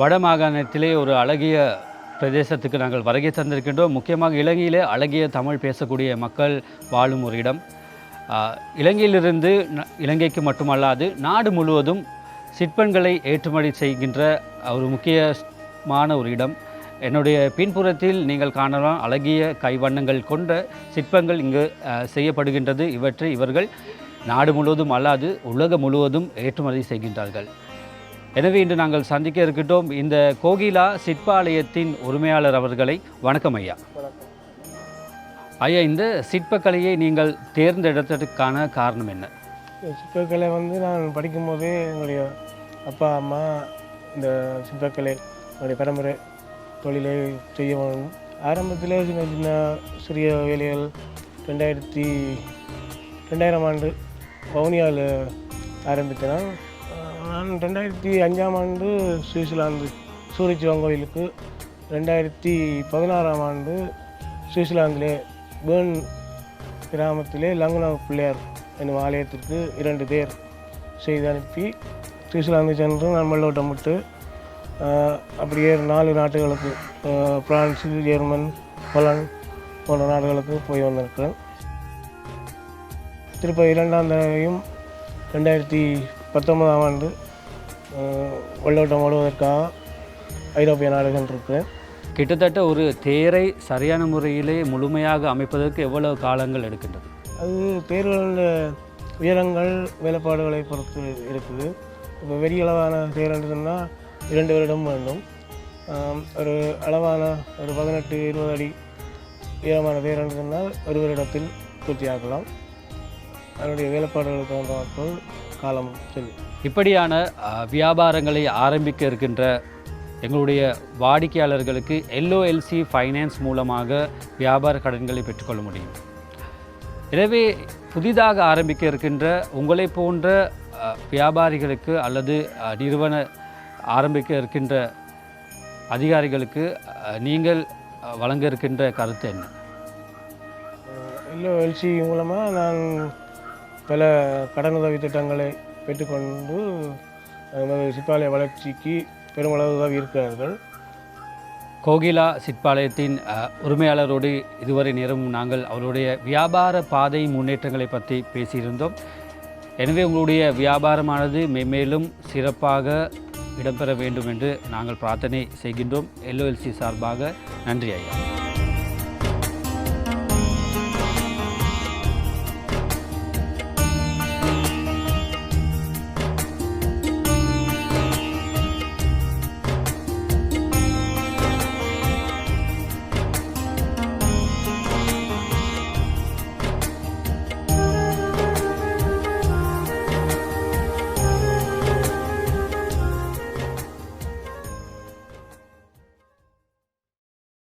வட மாகாணத்திலே ஒரு அழகிய பிரதேசத்துக்கு நாங்கள் வருகை தந்திருக்கின்றோம். முக்கியமாக இலங்கையிலே அழகிய தமிழ் பேசக்கூடிய மக்கள் வாழும் ஒரு இடம். இலங்கையிலிருந்து இலங்கைக்கு மட்டுமல்லாது நாடு முழுவதும் சிற்பங்களை ஏற்றுமதி செய்கின்ற ஒரு முக்கியமான ஒரு இடம். என்னுடைய பின்புறத்தில் நீங்கள் காணலாம் அழகிய கைவண்ணங்கள் கொண்ட சிற்பங்கள் இங்கு செய்யப்படுகின்றது. இவற்றை இவர்கள் நாடு முழுவதும் அல்லாது உலகம் முழுவதும் ஏற்றுமதி செய்கின்றார்கள். எனவே இன்று நாங்கள் சந்திக்க இருக்கின்றோம் இந்த கோகிலா சிற்பாலயத்தின் உரிமையாளர் அவர்களை. வணக்கம் ஐயா. ஐயா இந்த சிற்பக்கலையை நீங்கள் தேர்ந்தெடுத்ததுக்கான காரணம் என்ன? சிற்பக்கலை வந்து நான் படிக்கும்போதே என்னுடைய அப்பா அம்மா இந்த சிற்பக்கலை என்னுடைய பரம்பரை தொழிலை செய்ய வேணும் ஆரம்பத்தில் சின்ன சின்ன சிறிய வேலைகள் ரெண்டாயிரத்தி ரெண்டாயிரம் ஆண்டு வவுனியாவில் ஆரம்பித்தேன் நான் ரெண்டாயிரத்தி அஞ்சாம் ஆண்டு சுவிட்சர்லாந்து சூரிச்சிவன் கோயிலுக்கு ரெண்டாயிரத்தி பதினாறாம் ஆண்டு சுவிட்சர்லாந்திலே பேர்ன் கிராமத்திலே லங்குனா பிள்ளையார் என்னும் ஆலயத்திற்கு இரண்டு பேர் செய்து அனுப்பி சுவிட்சர்லாந்து சென்று நான் மல்லோட்டம் விட்டு அப்படியே நாலு நாட்டுகளுக்கு பிரான்ஸு ஜெர்மன் போலந்து போன்ற நாடுகளுக்கு போய் வந்திருக்கிறேன். திருப்ப இரண்டாம் தடவையும் ரெண்டாயிரத்தி பத்தொன்பதாம் ஆண்டு வெள்ளோட்டம் ஓடுவதற்காக ஐரோப்பிய நாடு சென்றிருக்கிறேன் கிட்டத்தட்ட ஒரு தேரை சரியான முறையிலே முழுமையாக அமைப்பதற்கு எவ்வளவு காலங்கள் எடுக்கின்றது? அது தேர்வுகளின் உயரங்கள் வேலைப்பாடுகளை பொறுத்து இருக்குது. இப்போ வெறிய அளவான தேர்ன்னு சொன்னால் இரண்டு வருடம் வேண்டும். ஒரு அளவான ஒரு பதினெட்டு இருபது அடி உயரமான தேர்ன்னு சொன்னால் ஒரு வருடத்தில் பூர்த்தியாக்கலாம் அதனுடைய வேலைப்பாடுகளுக்கு தகுந்தாற்போல் காலம் செல்லும் இப்படியான வியாபாரங்களை ஆரம்பிக்க இருக்கின்ற எங்களுடைய வாடிக்கையாளர்களுக்கு எல்ஓஎல்சி ஃபைனான்ஸ் மூலமாக வியாபார கடன்களை பெற்றுக்கொள்ள முடியும். எனவே புதிதாக ஆரம்பிக்க இருக்கின்ற உங்களை போன்ற வியாபாரிகளுக்கு அல்லது நிறுவன ஆரம்பிக்க இருக்கின்ற அதிகாரிகளுக்கு நீங்கள் வழங்க இருக்கின்ற கருத்து என்ன? இல்லை எல்சி மூலமாக நான் பல கடனுதவி திட்டங்களை பெற்றுக்கொண்டு நமது சிற்பாலய வளர்ச்சிக்கு பெருமளவு உதவி இருக்கிறார்கள் கோகிலா சிற்பாலயத்தின் உரிமையாளரோடு இதுவரை நேரமும் நாங்கள் அவருடைய வியாபார பாதை முன்னேற்றங்களை பற்றி பேசியிருந்தோம். எனவே உங்களுடைய வியாபாரமானது மென்மேலும் சிறப்பாக இடம்பெற வேண்டும் என்று நாங்கள் பிரார்த்தனை செய்கின்றோம். எல்ஓஎல்சி சார்பாக நன்றி ஐயா.